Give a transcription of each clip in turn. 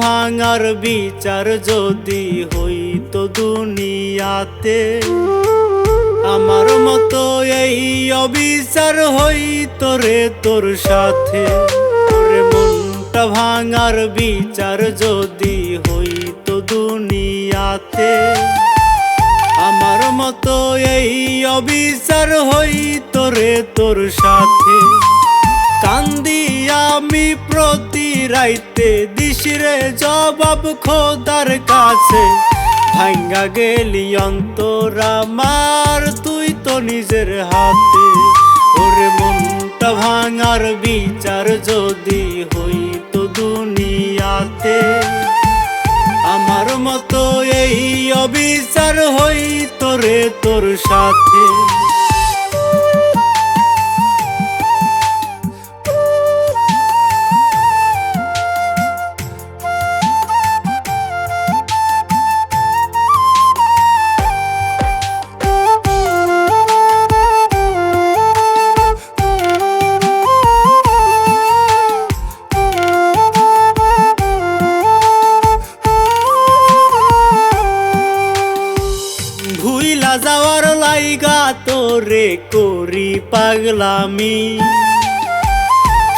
ভাঙার বিচার যদি হইতো দুনিয়াতে, আমার মতো এই অবিচার হইতো রে তোর সাথে। মনটা ভাঙার বিচার যদি হইতো দুনিয়াতে, আমার মতো এই অবিচার হইতো রে তোর সাথে। কান্দি আমি প্রতি রাইতে দিশরে জবাব খোদার কাছে। ভাঙ্গা গেলি অন্তর আমার তুই তো নিজের হাতে। ওরে মনটা ভাঙার বিচার যদি হইতো দুনিয়াতে। আমার মতো এই অবিচার হইতো রে তোর সাথে। যাওয়ার লাইগা তোরে করি পাগলামি।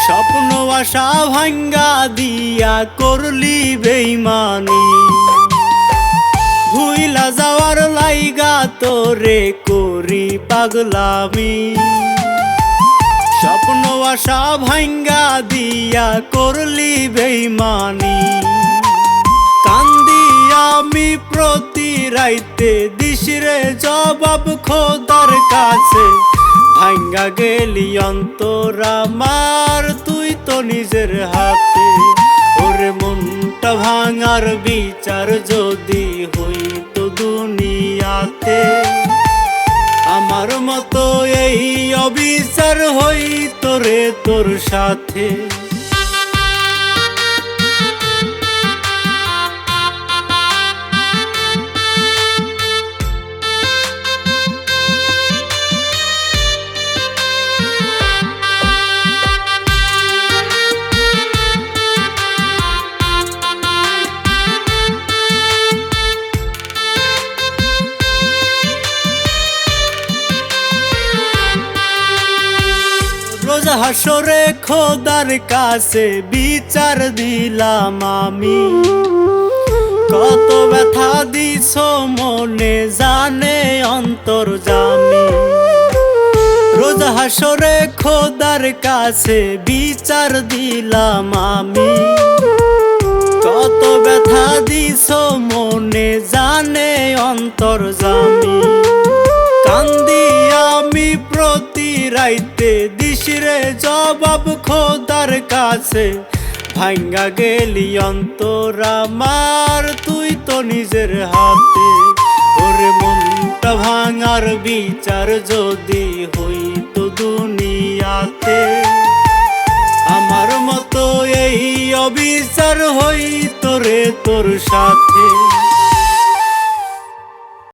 স্বপ্ন আশা ভাঙ্গা দিয়া করলি বেইমানি। ভুইলা যাওয়ার লাইগা তোরে করি পাগলামি। স্বপ্ন আশা ভাঙ্গা দিয়া করলি বেইমানি। কান্দি আমি প্রতি রাইতে দিশরে জবাব খোদার কাছে। ভাঙ্গা গেলি অন্তর আমার, তুই তো নিজের হাতে। ওরে মনটা ভাঙার বিচার যদি হইতো দুনিয়াতে। আমার মতো এই অবিচার হইতো রে তোর সাথে। হাসরে খোদার কাছে বিচার দিলাম আমি। কত ব্যথা দিছ মনে জানে অন্তর জামি। রোজ হাসরে খোদার কাছে বিচার দিলাম আমি। কত ব্যথা দিছ মনে জানে অন্তর জামি। কান্দি আমি প্রতি রাইতে দিশিরে জবাব খোদার কাছে। ভাঙ্গা গেলি অন্তর আমার তুই তো নিজের হাতে। ওরে মনটা ভাঙার বিচার যদি হইতো দুনিয়াতে। আমার মতো এই অবিচার হইতো রে তোর সাথে।